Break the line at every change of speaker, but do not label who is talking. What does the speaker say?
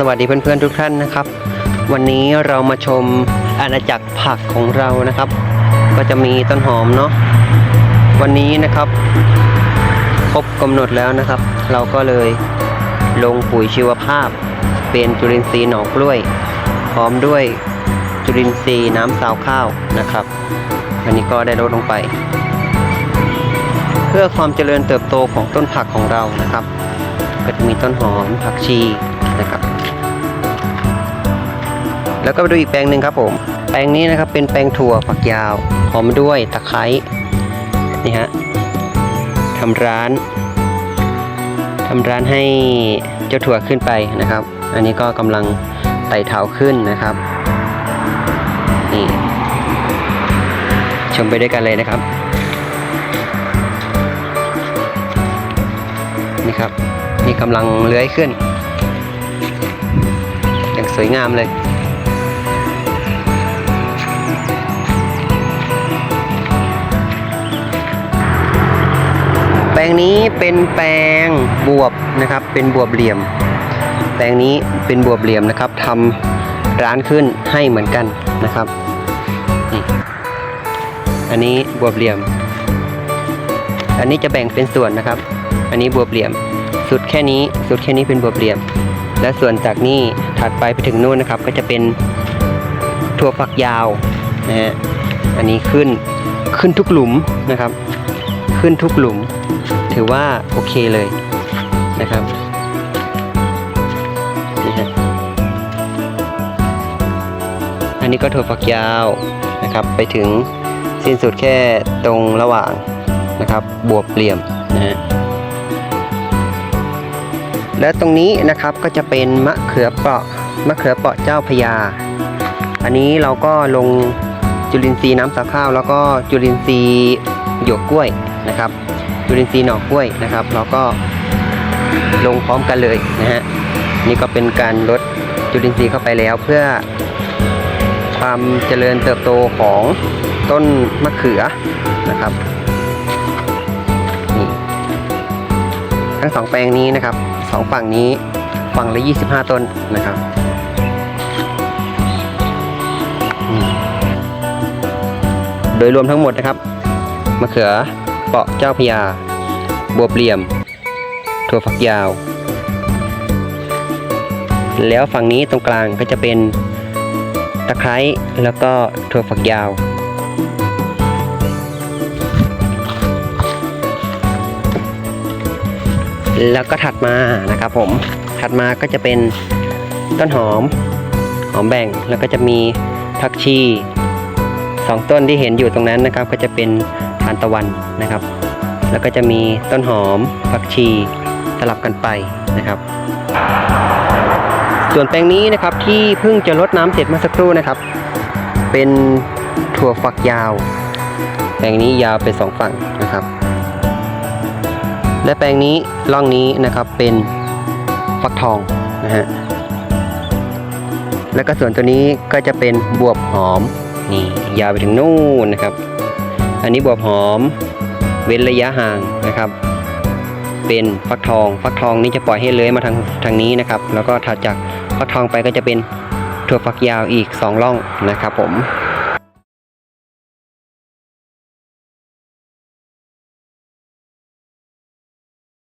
สวัสดีเพื่อนๆทุกท่านนะครับ วันนี้เรามาชมอาณาจักรผักของเรานะครับ ก็จะมีต้นหอมเนาะวันนี้นะครับครบกำหนดแล้วนะครับ เราก็เลยลงปุ๋ยชีวภาพ เป็นจุลินทรีย์หน่อกล้วย พร้อมด้วยจุลินทรีย์น้ำสาวข้าวนะครับอันนี้ก็ได้ลดลงไป เพื่อความเจริญเติบโตของต้นผักของเรานะครับ ก็จะมีต้นหอมผักชีนะครับ แล้วก็ไปดูอีกแปลงหนึ่งครับผม แปลงนี้นะครับเป็นแปลงถั่วฝักยาวพร้อมด้วยตะไคร้นี่ฮะทำร้านทำร้านให้เจ้าถั่วขึ้นไปนะครับ อันนี้ก็กำลังไต่เท้าขึ้นนะครับนี่ชมไปด้วยกันเลยนะครับนี่ครับนี่กำลังเลื้อยขึ้น อย่างสวยงามเลย แปลงนี้เป็นแปลงบวบนะครับ เป็นบวบเหลี่ยม แปลงนี้เป็นบวบเหลี่ยมนะครับทำร้านขึ้นให้เหมือนกันนะครับอันนี้บวบเหลี่ยม อันนี้จะแบ่งเป็นส่วนนะครับ อันนี้บวบเหลี่ยม สุดแค่นี้ สุดแค่นี้เป็นบวบเหลี่ยม และส่วนจากนี้ถัดไปไปถึงนู่นนะครับ ก็จะเป็นถั่วฝักยาวนะฮะ อันนี้ขึ้นขึ้นทุกหลุมนะครับ ขึ้นทุกหลุม ถือว่าโอเคเลยนะครับนี่ฮะอันนี้ก็ถั่วฝักยาวนะครับ ไปถึงสิ้นสุดแค่ตรงระหว่างนะครับ บวบเหลี่ยมนะฮะและตรงนี้นะครับก็จะเป็นมะเขือเปราะมะเขือเปราะเจ้าพญาอันนี้เราก็ลงจุลินทรีย์น้ำสาข้าว แล้วก็จุลินทรีย์หยวกกล้วย นะครับจุลินทรีย์หน่อกล้วยนะครับ เราก็ลงพร้อมกันเลยนะฮะนี่ก็เป็นการลดจุลินทรีย์เข้าไปแล้วเพื่อความเจริญเติบโตของต้นมะเขือนะครับนี่ทั้งสองแปลงนี้นะครับสองฝั่งนี้ฝั่งละ 25 ต้นนะครับโดยรวมทั้งหมดนะครับมะเขือ เปาะเจ้าพญาบวบเหลี่ยม ถั่วฝักยาว แล้วฝั่งนี้ตรงกลางก็จะเป็นตะไคร้แล้วก็ถั่วฝักยาว แล้วก็ถัดมานะครับผม ถัดมาก็จะเป็นต้นหอม หอมแบ่งแล้วก็จะมีผักชีสองต้นที่เห็นอยู่ตรงนั้นนะครับ ก็จะเป็น ทานตะวันนะครับ แล้วก็จะมีต้นหอมผักชีสลับกันไปนะครับ ส่วนแปลงนี้นะครับที่เพิ่งจะรดน้ำเสร็จเมื่อสักครู่นะครับ เป็นถั่วฝักยาว แปลงนี้ยาวเป็นสองฝั่งนะครับ และแปลงนี้ร่องนี้นะครับเป็นฟักทองนะฮะแล้วก็ส่วนตัวนี้ก็จะเป็นบวบหอมนี่ยาวไปถึงนู่นนะครับ อันนี้บวบหอม เว้นระยะห่างนะครับ เป็นฟักทอง ฟักทองนี่จะปล่อยให้เลื้อยมาทางทางนี้นะครับ แล้วก็ถัดจากฟักทองไปก็จะเป็นถั่วฝักยาวอีกสองร่องนะครับผม